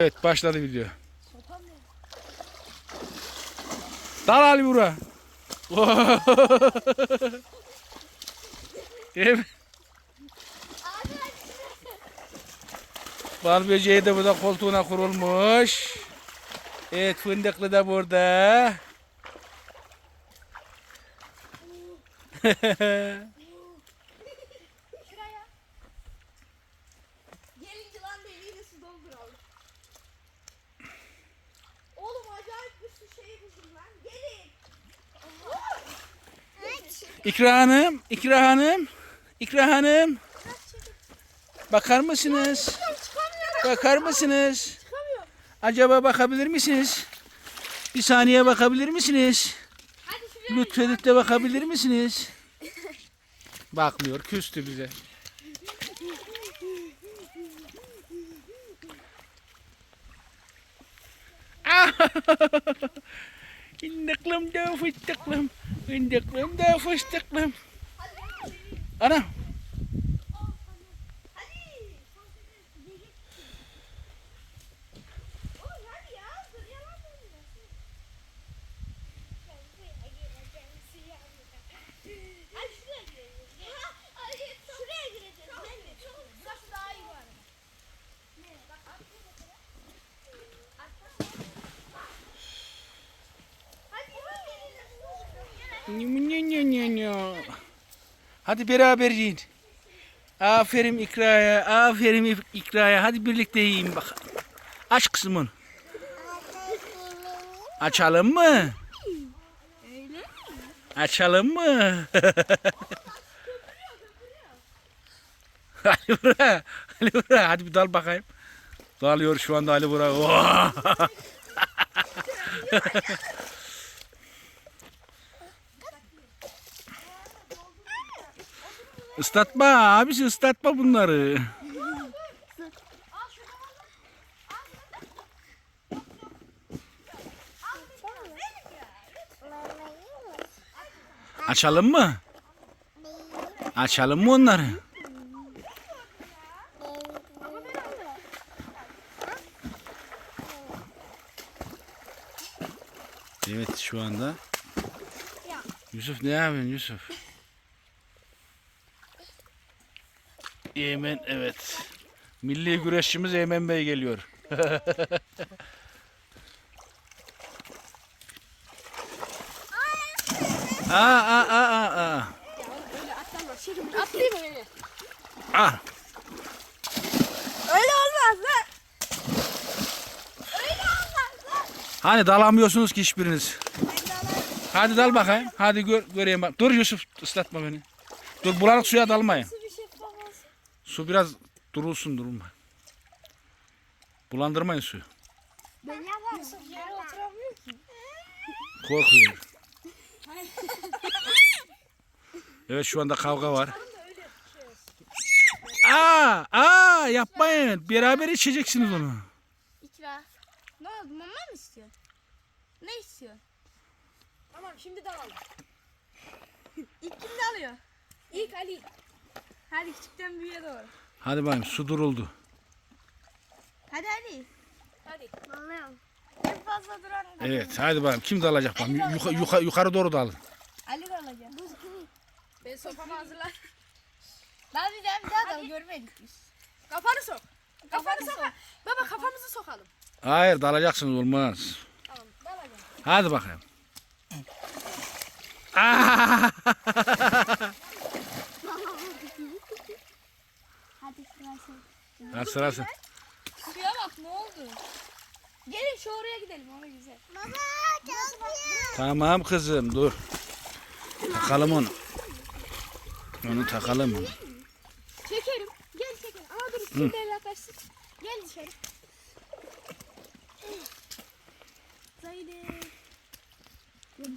Evet başladı video. Dal Ali bura. Bal böceği de burada koltuğuna kurulmuş. Evet fındıklı da burada. Şuraya. Gelin yılan deliğine su dolduralım. Oğlum su şeyi buldum. İkra Hanım, İkra Hanım, İkra Hanım. Bakar mısınız? Bakar mısınız? Acaba bakabilir misiniz? Bir saniye bakabilir misiniz? Lütfedip de bakabilir misiniz? Bakmıyor, küstü bize. indaklam daw, fustaklam. Indaklam daw, fustaklam. Ano? Hadi beraber yiyin. Aferin İkra'ya, aferin İkra'ya. Hadi birlikte yiyin bak. Aç kızım onu. Açalım mı? Öyle Açalım mı? Ali Burak, Ali Burak hadi bir dal bakayım. Dalıyor şu anda Ali Burak. Islatma abisi ıslatma bunları. Açalım mı? Açalım mı onları? Evet şu anda. Yusuf ne yapıyorsun Yusuf? Eymen evet. Milli güreşçimiz Eymen Bey geliyor. aa aa aa aa atlayayım mı beni? Ah. Öyle olmaz lan. Öyle olmaz lan. Hani dalamıyorsunuz ki hiçbiriniz. Hadi dal bakayım. Hadi gör, göreyim bak. Dur Yusuf ıslatma beni. Dur bulanık suya dalmayın. Su biraz durulsun durulma. Bulandırmayın suyu. Ben yaparım. Yusuf yere oturamıyor ki. Korkuyor. Evet şu anda kavga var. Aa, aa yapmayın. Beraber içeceksiniz onu. İkra. Ne oldu? Mama mı istiyor? Ne istiyor? Tamam şimdi dalalım. İlk kim dalıyor? İlk Ali. Hadi küçükten büyüğe doğru. Hadi bakayım su duruldu. Hadi hadi. Hadi. Dalıyorum. En fazla duran. Evet hadi bakayım kim dalacak bakalım. Yuka, yuka- yukarı doğru dalın. Ali dalacak. Ben sopamı hazırlar. Lan bir daha bir daha dal görmedik biz. Kafanı sok. Kafanı sok. Baba kafamızı sokalım. Hayır dalacaksınız olmaz. Tamam dalacağım. Hadi bakayım. Hadi sırası. Suya bak ne oldu? Gelin şu oraya gidelim ona güzel. Baba çok Tamam kızım dur. Takalım onu. Onu takalım onu. Çekerim. Gel çekelim. Ama dur şimdi yaklaşsın. Gel dışarı. Zeynep.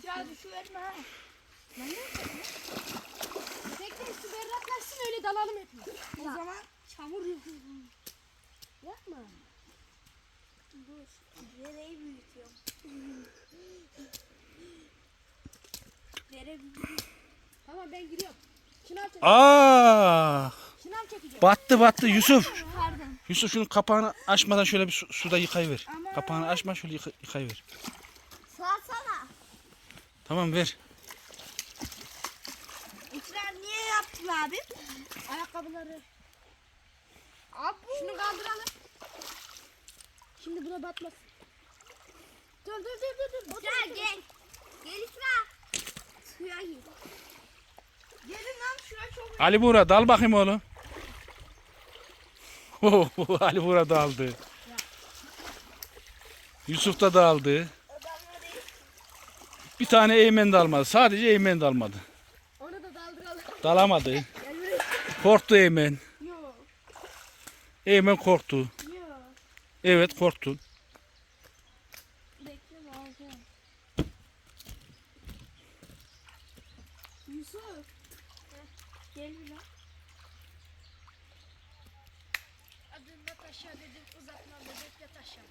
Ya düşüverme ha. Ben ne yapayım? Bekle su berraklaşsın öyle dalalım hepimiz. O zaman çamur yapalım. Yapma. Dur. Dereyi büyütüyorum. Dere büyütüyorum. Tamam ben giriyorum. Şınav. Aa! Şınav çekeceğim. Battı battı Yusuf. Pardon. Yusuf şunun kapağını açmadan şöyle bir su, suda yıkayıver. Ama- Kapağını açma şöyle yıka, yıkayıver. Salsana. Tamam ver. İkrar niye yaptın abi? Ayakkabıları. Abi. Şunu kaldıralım. Şimdi buna batmasın. Dur dur dur dur. dur. Otur, Gel otur. gel. Gel. Suya gir. Gelin lan şura çok Ali Buğra dal bakayım oğlum. Oh, Ali Buğra daldı. Yusuf da daldı. Bir tane Eymen dalmadı. Sadece Eymen dalmadı. Onu da daldıralım. Dalamadı. Korktu Eymen. Eymen korktu. Yok. Evet korktu. Bekle alacağım. Yusuf. Gel bir lan. Adımda taşa dedim uzatma bebek yat aşağı.